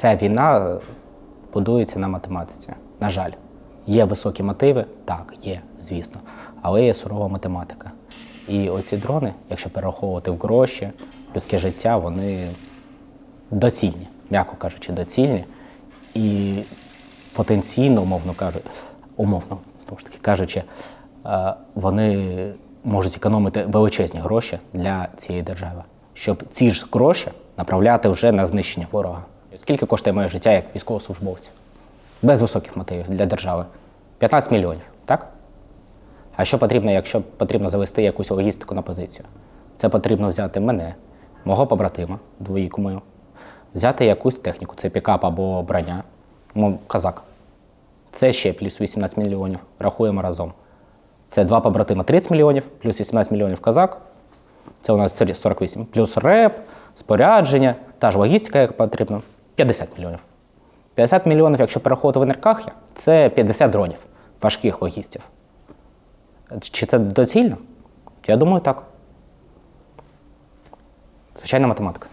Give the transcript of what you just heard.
Вся війна будується на математиці. На жаль, є високі мотиви, так, є, звісно, але є сурова математика. І оці дрони, якщо перераховувати в гроші, людське життя, вони доцільні, м'яко кажучи, доцільні. І потенційно, умовно кажучи, умовно, знову ж таки кажучи, е, вони можуть економити величезні гроші для цієї держави, щоб ці ж гроші направляти вже на знищення ворога. Скільки коштує моє життя як військовослужбовця? Без високих мотивів для держави. 15 мільйонів, так? А що потрібно, якщо потрібно завести якусь логістику на позицію? Це потрібно взяти мене, мого побратима, двоїку мою, взяти якусь техніку, це пікап або броня, ну, казак. Це ще плюс 18 мільйонів. Рахуємо разом. Це два побратима 30 мільйонів, плюс 18 мільйонів казак. Це у нас 48. Плюс реп, спорядження, та ж логістика, як потрібно. 50 мільйонів. 50 мільйонів, якщо переходити в енергахі, це 50 дронів важких логістів. Чи це доцільно? Я думаю, так. Звичайна математика.